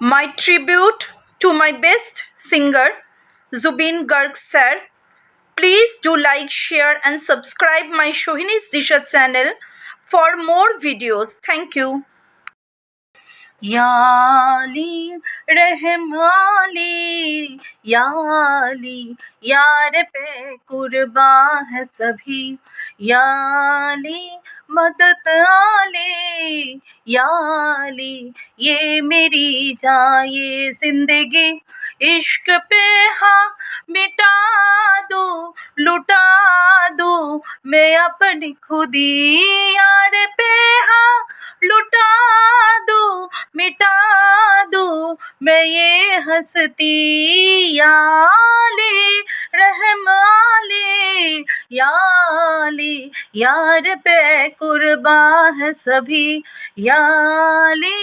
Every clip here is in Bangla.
My tribute to my best singer, Zubin Garg sir. Please do like, share, and subscribe my Shohini's Disha channel for more videos. Thank you. याली रहमाली याली यार पे कुर्बा है सभी याली मदद आली याली, ये मेरी ये ज़िंदगी। इश्क पे हाँ मिटा दो, लुटा दो। मैं अपनी खुदी यार पे हाँ लुटा दो, मिटा दो। मैं ये हंसती याली, रहम आली। याली यार पे कुर्बा है सभी याली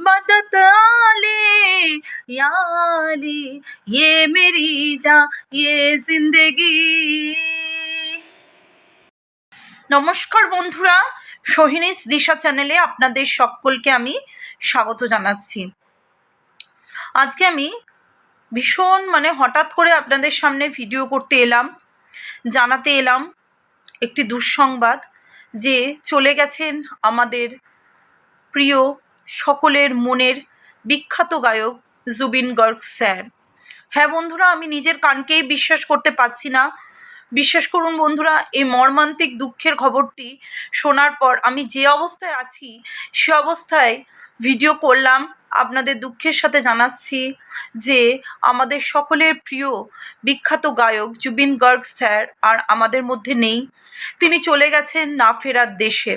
मदद आली याली ये मेरी जान ये जिंदगी নমস্কার বন্ধুরা সোহিনীস দিশা চ্যানেলে আপনাদের সকলকে আমি স্বাগত জানাচ্ছি আজকে আমি ভীষণ মানে হঠাৎ করে আপনাদের সামনে ভিডিও করতে এলাম জানাতে এলাম একটি দুঃসংবাদ যে চলে গেছেন আমাদের প্রিয় সকলের মনের বিখ্যাত গায়ক জুবিন গর্গ স্যার। হ্যাঁ বন্ধুরা, আমি নিজের কানকেই বিশ্বাস করতে পারছি না। বিশ্বাস করুন বন্ধুরা, এই মর্মান্তিক দুঃখের খবরটি শোনার পর আমি যে অবস্থায় আছি, সে অবস্থায় ভিডিও করলাম। আপনাদের দুঃখের সাথে জানাচ্ছি যে আমাদের সকলের প্রিয় বিখ্যাত গায়ক জুবিন গর্গ স্যার আর আমাদের মধ্যে নেই। তিনি চলে গেছেন না ফেরার দেশে।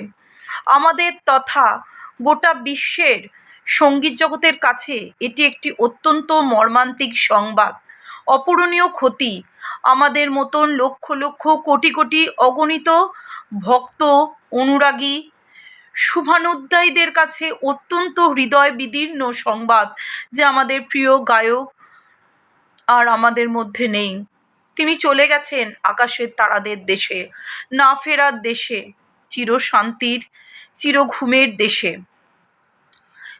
আমাদের তথা গোটা বিশ্বের সংগীত জগতের কাছে এটি একটি অত্যন্ত মর্মান্তিক সংবাদ। অপূরণীয় ক্ষতি আমাদের মতন লক্ষ লক্ষ কোটি কোটি অগণিত ভক্ত, অনুরাগী শুভানুধ্যায়ীদের কাছে অত্যন্ত হৃদয় বিদীর্ণ সংবাদ যে আমাদের প্রিয় গায়ক আর আমাদের মধ্যে নেই। তিনি চলে গেছেন আকাশের তারাদের দেশে, না ফেরার দেশে, চির শান্তির, চির ঘুমের দেশে।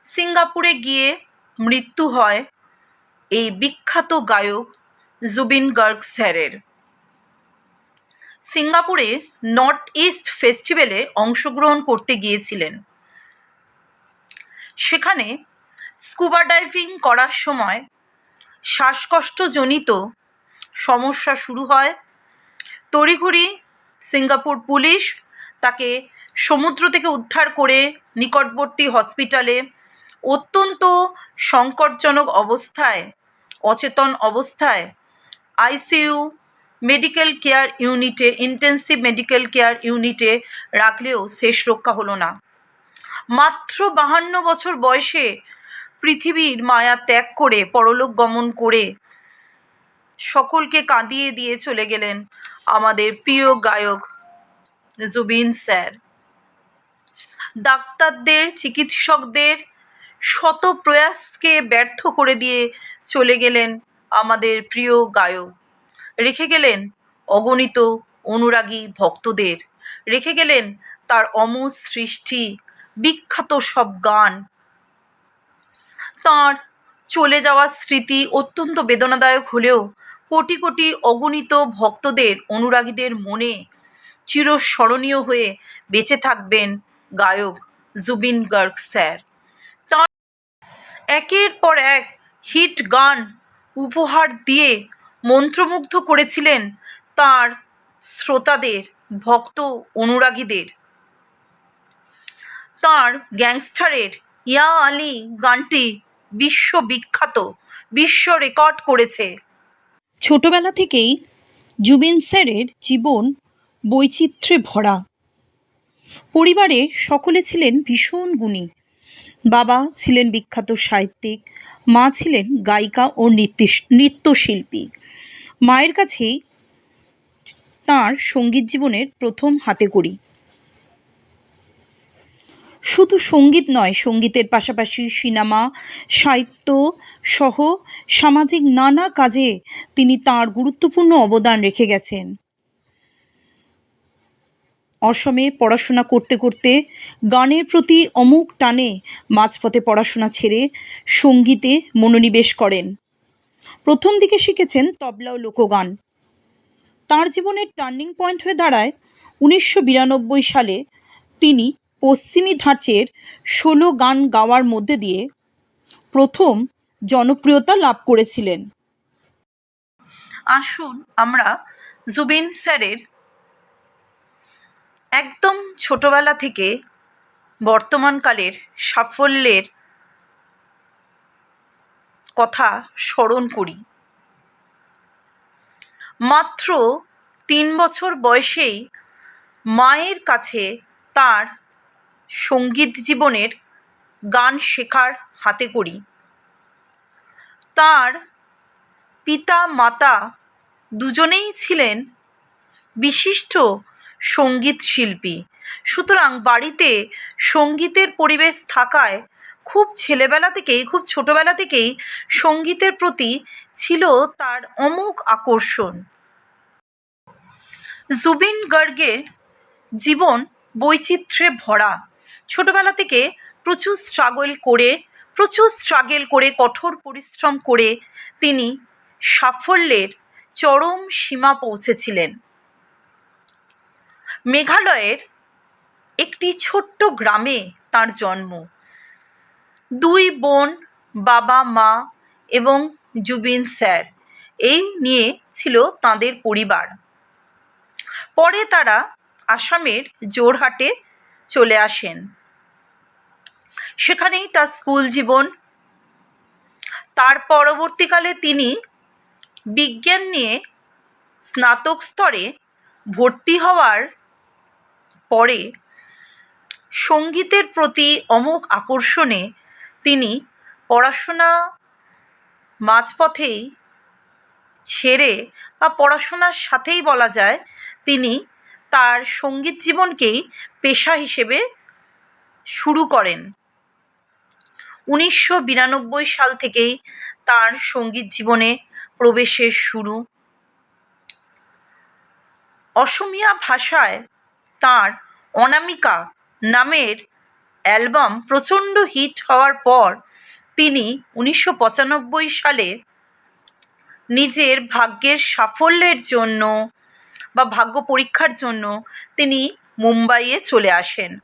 সিঙ্গাপুরে গিয়ে মৃত্যু হয় এই বিখ্যাত গায়ক জুবিন গার্গ স্যারের। সিঙ্গাপুরে নর্থ ইস্ট ফেস্টিভ্যালে অংশগ্রহণ করতে গিয়েছিলেন। সেখানে স্কুবা ডাইভিং করার সময় শ্বাসকষ্টজনিত সমস্যা শুরু হয়। তড়িঘড়ি সিঙ্গাপুর পুলিশ তাকে সমুদ্র থেকে উদ্ধার করে নিকটবর্তী হসপিটালে অত্যন্ত সংকটজনক অবস্থায়, অচেতন অবস্থায় আইসিইউ মেডিকেল কেয়ার ইউনিটে ইন্টেন্সিভ মেডিকেল কেয়ার ইউনিটে রাখলেও শেষ রক্ষা হলো না। মাত্র বাহান্ন বছর বয়সে পৃথিবীর মায়া ত্যাগ করে, পরলোক গমন করে সকলকে কাঁদিয়ে দিয়ে চলে গেলেন আমাদের প্রিয় গায়ক জুবিন স্যার। ডাক্তারদের, চিকিৎসকদের শত প্রয়াসকে ব্যর্থ করে দিয়ে চলে গেলেন আমাদের প্রিয় গায়ক। রেখে গেলেন অগণিত অনুরাগী ভক্তদের। রেখে গেলেন তার অমর সৃষ্টি, বিখ্যাত সব গান। তাঁর চলে যাওয়ার স্মৃতি অত্যন্ত বেদনাদায়ক হলেও কোটি কোটি অগণিত ভক্তদের, অনুরাগীদের মনে চিরস্মরণীয় হয়ে বেঁচে থাকবেন গায়ক জুবিন গার্গ স্যার। তাঁর একের পর এক হিট গান উপহার দিয়ে মন্ত্রমুগ্ধ করেছিলেন তার শ্রোতাদের, ভক্ত অনুরাগীদের। তাঁর গ্যাংস্টারের ইয়া আলী গানটি বিশ্ববিখ্যাত, বিশ্ব রেকর্ড করেছে। ছোটবেলা থেকেই জুবিন স্যারের জীবন বৈচিত্র্যে ভরা। পরিবারে সকলে ছিলেন ভীষণ গুণী। বাবা ছিলেন বিখ্যাত সাহিত্যিক, মা ছিলেন গায়িকা ও নৃত্য নৃত্যশিল্পী। মায়ের কাছেই তাঁর সংগীত জীবনের প্রথম হাতেখড়ি। শুধু সংগীত নয়, সঙ্গীতের পাশাপাশি সিনেমা, সাহিত্য সহ সামাজিক নানা কাজে তিনি তাঁর গুরুত্বপূর্ণ অবদান রেখে গেছেন। অসমে পড়াশোনা করতে করতে গানের প্রতি অমুক টানে মাঝপথে পড়াশোনা ছেড়ে সঙ্গীতে মনোনিবেশ করেন। প্রথম দিকে শিখেছেন তবলা ও লোকগান। তার জীবনের টার্নিং পয়েন্ট হয়ে দাঁড়ায় উনিশশো বিরানব্বই সালে তিনি পশ্চিমী ধাঁচের ষোলো গান গাওয়ার মধ্যে দিয়ে প্রথম জনপ্রিয়তা লাভ করেছিলেন। আসুন আমরা জুবিন স্যারের একদম ছোটবেলা থেকে বর্তমানকালের সাফল্যের কথা স্মরণ করি। মাত্র তিন বছর বয়সেই মায়ের কাছে তার সংগীত জীবনের গান শেখার হাতে করি। তার পিতা মাতা দুজনেই ছিলেন বিশিষ্ট সংগীত শিল্পী। সুতরাং বাড়িতে সঙ্গীতের পরিবেশ থাকায় খুব ছেলেবেলা থেকেই, খুব ছোটোবেলা থেকেই সঙ্গীতের প্রতি ছিল তার অমুক আকর্ষণ। জুবিন গার্গের জীবন বৈচিত্র্যে ভরা। ছোটবেলা থেকে প্রচুর স্ট্রাগল করে, প্রচুর স্ট্রাগল করে, কঠোর পরিশ্রম করে তিনি সাফল্যের চরম সীমা পৌঁছেছিলেন। মেঘালয়ের একটি ছোট্ট গ্রামে তার জন্ম। দুই বোন, বাবা, মা এবং জুবিন স্যার, এই নিয়ে ছিল তাদের পরিবার। পরে তারা আসামের জোরহাটে চলে আসেন। সেখানেই তার স্কুল জীবন। তার পরবর্তীকালে তিনি বিজ্ঞান নিয়ে স্নাতক স্তরে ভর্তি হওয়ার পরে সঙ্গীতের প্রতি অমুক আকর্ষণে তিনি পড়াশোনা মাঝপথেই ছেড়ে বা পড়াশোনার সাথেই বলা যায় তিনি তার সংগীত জীবনকেই পেশা হিসেবে শুরু করেন। উনিশশো বিরানব্বই সাল থেকেই তার সংগীত জীবনে প্রবেশের শুরু। অসমীয়া ভাষায় তার অনামিকা নামের অ্যালবাম প্রচণ্ড হিট হওয়ার পর তিনি উনিশশো পঁচানব্বই সালে নিজের ভাগ্যের সাফল্যের জন্য বা ভাগ্য পরীক্ষার জন্য তিনি মুম্বাইয়ে চলে আসেন।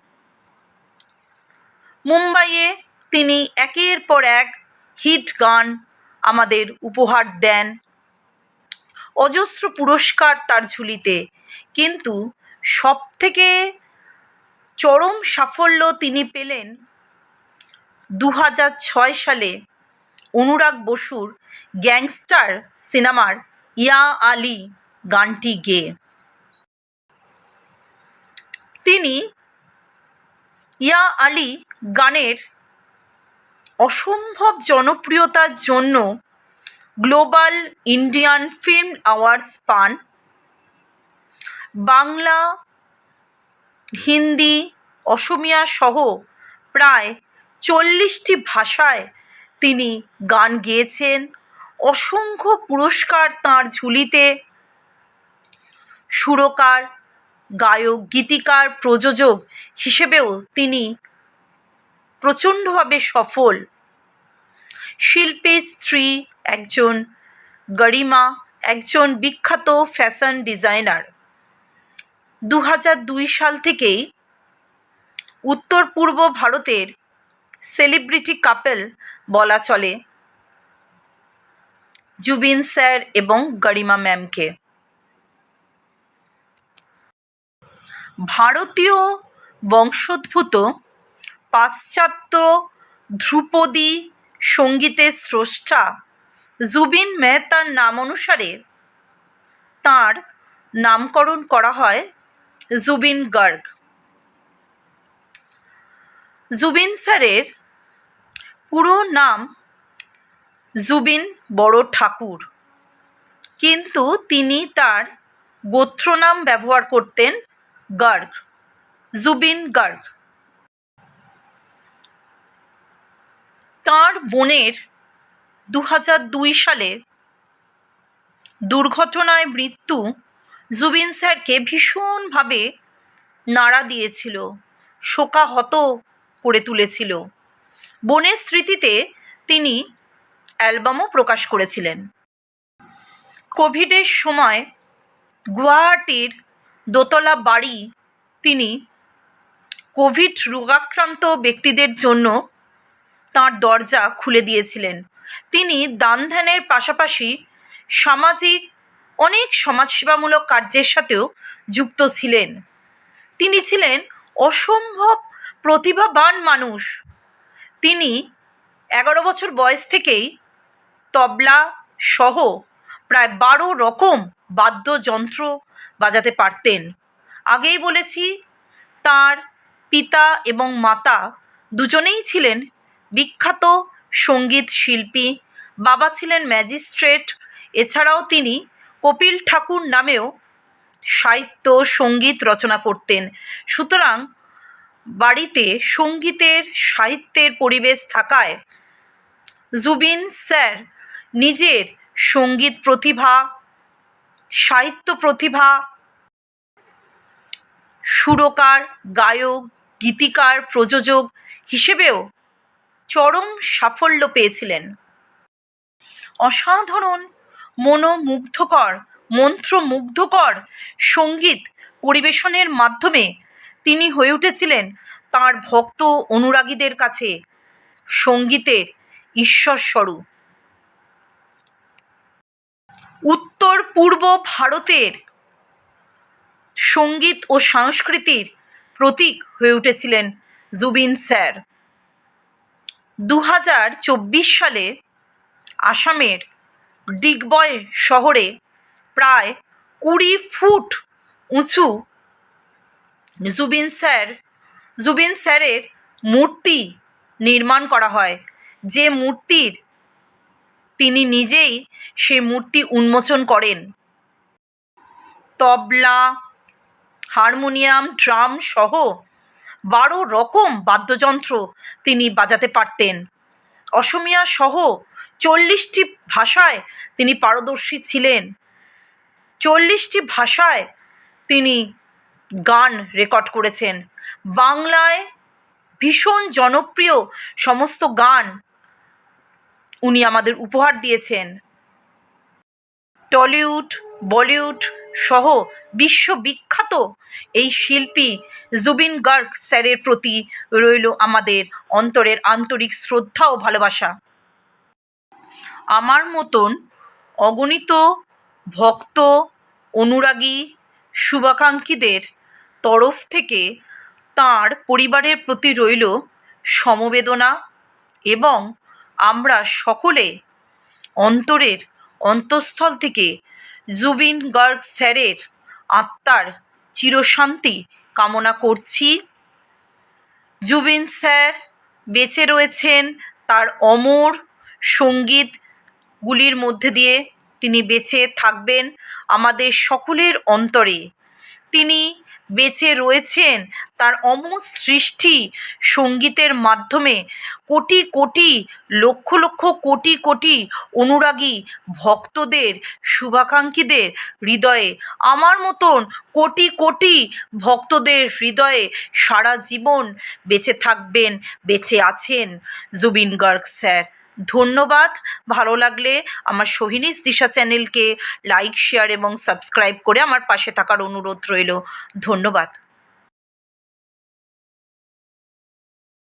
মুম্বাইয়ে তিনি একের পর এক হিট গান আমাদের উপহার দেন। অজস্র পুরস্কার তার ঝুলিতে। কিন্তু সব থেকে চরম সাফল্য তিনি পেলেন দু ছয় সালে অনুরাগ বসুর গ্যাংস্টার সিনেমার ইয়া আলী গানটি গেয়ে। তিনি ইয়া আলী গানের অসম্ভব জনপ্রিয়তার জন্য গ্লোবাল ইন্ডিয়ান ফিল্ম অ্যাওয়ার্ডস পান। বাংলা, হিন্দি, অসমিয়া সহ প্রায় চল্লিশটি ভাষায় তিনি গান গেয়েছেন। অসংখ্য পুরস্কার তাঁর ঝুলিতে সুরকার, গায়ক, গীতিকার, প্রযোজক হিসেবেও তিনি প্রচণ্ডভাবে সফল। শিল্পীর স্ত্রী, একজন গরিমা, একজন বিখ্যাত ফ্যাশন ডিজাইনার দু দুই সাল থেকেই উত্তর পূর্ব ভারতের সেলিব্রিটি কাপেল বলা চলে। জুবিন স্যার এবং গরিমা ম্যামকে। ভারতীয় বংশোদ্ভূত পাশ্চাত্য ধ্রুপদী সঙ্গীতের স্রষ্টা জুবিন মেহতার নাম অনুসারে তাঁর নামকরণ করা হয় জুবিন গার্গ। জুবিন স্যারের পুরো নাম জুবিন বড় ঠাকুর। কিন্তু তিনি তার গোত্রনাম ব্যবহার করতেন গার্গ, জুবিন গার্গ। তাঁর বোনের দু হাজার দুই সালে দুর্ঘটনায় মৃত্যু জুবিন স্যারকে ভীষণভাবে নাড়া দিয়েছিল, শোকাহত করে তুলেছিল। বোনের স্মৃতিতে তিনি অ্যালবামও প্রকাশ করেছিলেন। কোভিডের সময় গুয়াহাটির দোতলা বাড়ি তিনি কোভিড রোগাক্রান্ত ব্যক্তিদের জন্য তাঁর দরজা খুলে দিয়েছিলেন। তিনি দান ধ্যানের পাশাপাশি সামাজিক অনেক সমাজসেবামূলক কার্যের সাথেও যুক্ত ছিলেন। তিনি ছিলেন অসম্ভব প্রতিভাবান মানুষ। তিনি এগারো বছর বয়স থেকেই তবলা সহ প্রায় বারো রকম বাদ্যযন্ত্র বাজাতে পারতেন। আগেই বলেছি, তার পিতা এবং মাতা দুজনেই ছিলেন বিখ্যাত সংগীত শিল্পী, বাবা ছিলেন ম্যাজিস্ট্রেট, এছাড়াও তিনি কপিল ঠাকুর নামেও সাহিত্য, সংগীত রচনা করতেন। সুতরাং বাড়িতে সঙ্গীতের, সাহিত্যের পরিবেশ থাকায় জুবিন স্যার নিজের সংগীত প্রতিভা, সাহিত্য প্রতিভা, সুরকার, গায়ক, গীতিকার, প্রযোজক হিসেবেও চরম সাফল্য পেয়েছিলেন। অসাধারণ মনোমুগ্ধকর, মন্ত্রমুগ্ধকর সংগীত পরিবেশনের মাধ্যমে তিনি হয়ে উঠেছিলেন তাঁর ভক্ত অনুরাগীদের কাছে। সঙ্গীতের ঈশ্বরস্বরূপ উত্তর পূর্ব ভারতের সংগীত ও সংস্কৃতির প্রতীক হয়ে উঠেছিলেন জুবিন স্যার। দু হাজার চব্বিশ সালে আসামের ডিগবয় শহরে প্রায় কুড়ি ফুট উঁচু জুবিন স্যার, জুবিন স্যারের মূর্তি নির্মাণ করা হয়। যে মূর্তির তিনি নিজেই সে মূর্তি উন্মোচন করেন। তবলা, হারমোনিয়াম, ড্রাম সহ বারো রকম বাদ্যযন্ত্র তিনি বাজাতে পারতেন। অসমিয়া সহ চল্লিশটি ভাষায় তিনি পারদর্শী ছিলেন। চল্লিশটি ভাষায় তিনি গান রেকর্ড করেছেন। বাংলায় ভীষণ জনপ্রিয় সমস্ত গান উনি আমাদের উপহার দিয়েছেন। টলিউড, বলিউড সহ বিশ্ববিখ্যাত এই শিল্পী জুবিন গার্গ স্যারের প্রতি রইল আমাদের অন্তরের আন্তরিক শ্রদ্ধা ও ভালোবাসা। আমার মতন অগণিত ভক্ত, অনুরাগী, শুভাকাঙ্ক্ষীদের তরফ থেকে তাঁর পরিবারের প্রতি রইল সমবেদনা এবং আমরা সকলে অন্তরের অন্তঃস্থল থেকে জুবিন গার্গ স্যারের আত্মার চিরশান্তি কামনা করছি। জুবিন স্যার বেঁচে রয়েছেন, তার অমর সঙ্গীতগুলির মধ্যে দিয়ে তিনি বেঁচে থাকবেন আমাদের সকলের অন্তরে। তিনি বেঁচে রয়েছেন তার অমর সৃষ্টি সঙ্গীতের মাধ্যমে। কোটি কোটি, লক্ষ লক্ষ কোটি কোটি অনুরাগী ভক্তদের, শুভাকাঙ্ক্ষীদের হৃদয়ে, আমার মতন কোটি কোটি ভক্তদের হৃদয়ে সারা জীবন বেঁচে থাকবেন, বেঁচে আছেন জুবিন গার্গ স্যার। ধন্যবাদ। ভালো লাগলে আমার সোহিনীস দিশা চ্যানেলকে লাইক, শেয়ার এবং সাবস্ক্রাইব করে আমার পাশে থাকার অনুরোধ রইল। ধন্যবাদ।